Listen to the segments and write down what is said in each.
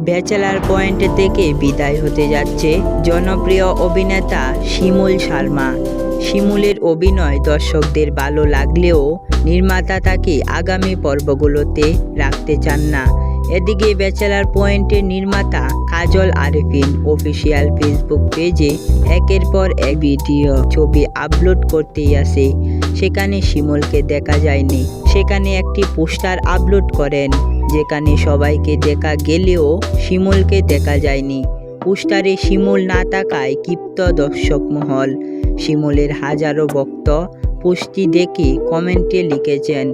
Bachelor point থেকে বিদায় হতে যাচ্ছে জনপ্রিয় অভিনেতা শিমুল শর্মা। শিমুলের অভিনয় দর্শকদের ভালো লাগলেও নির্মাতা তাকে আগামী পর্বগুলোতে রাখতে চান না। এদিকে ব্যাচেলার পয়েন্টের নির্মাতা কাজল আরেফিন অফিসিয়াল ফেসবুক পেজে একের পর এক ভিডিও ছবি আপলোড করতেই আসে। সেখানে শিমুলকে দেখা যায়নি। সেখানে একটি পোস্টার আপলোড করেন। যেখানে সবাইকে দেখা গেলেও শিমুলকে দেখা যায়নি। পোস্টারে শিমুল না থাকায় ক্ষিপ্ত দর্শক মহল। শিমুলের হাজারো ভক্ত পোস্টটি দেখে কমেন্টে লিখেছেন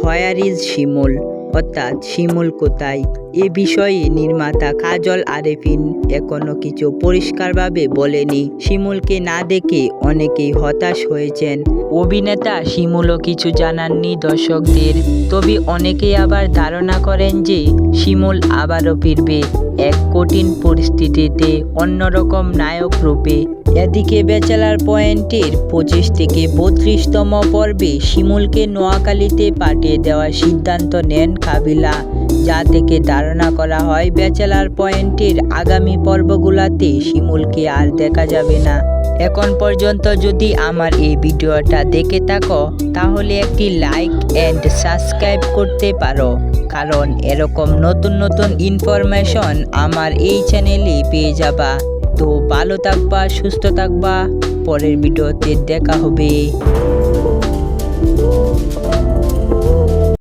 হোয়ার ইজ শিমুল। অর্থাৎ শিমুল কোথায়? এ বিষয়ে নির্মাতা কাজল আরেফিন এখনও কিছু পরিষ্কারভাবে বলেনি। শিমুলকে না দেখে অনেকেই হতাশ হয়েছেন। অভিনেতা শিমুলও কিছু জানাননি দর্শকদের। তবে অনেকেই আবার ধারণা করেন যে শিমুল আবারও ফিরবে এক কঠিন পরিস্থিতিতে অন্যরকম নায়ক রূপে। এদিকে ব্যাচেলার পয়েন্টের পঁচিশ থেকে বত্রিশতম পর্বে শিমুলকে নোয়াখালীতে পাঠিয়ে দেওয়ার সিদ্ধান্ত নেন কাবিলা। যা থেকে ধারণা করা হয়, ব্যাচেলার পয়েন্টের আগামী পর্বগুলোতে শিমুলকে আর দেখা যাবে না। এখন পর্যন্ত যদি আমার এই ভিডিওটা দেখে থাকো, তাহলে একটি লাইক অ্যান্ড সাবস্ক্রাইব করতে পারো। কারণ এরকম নতুন নতুন ইনফরমেশন আমার এই চ্যানেলে পেয়ে যাবা। তো ভালো থাকবা, সুস্থ থাকবা। পরের ভিডিওতে দেখা হবে।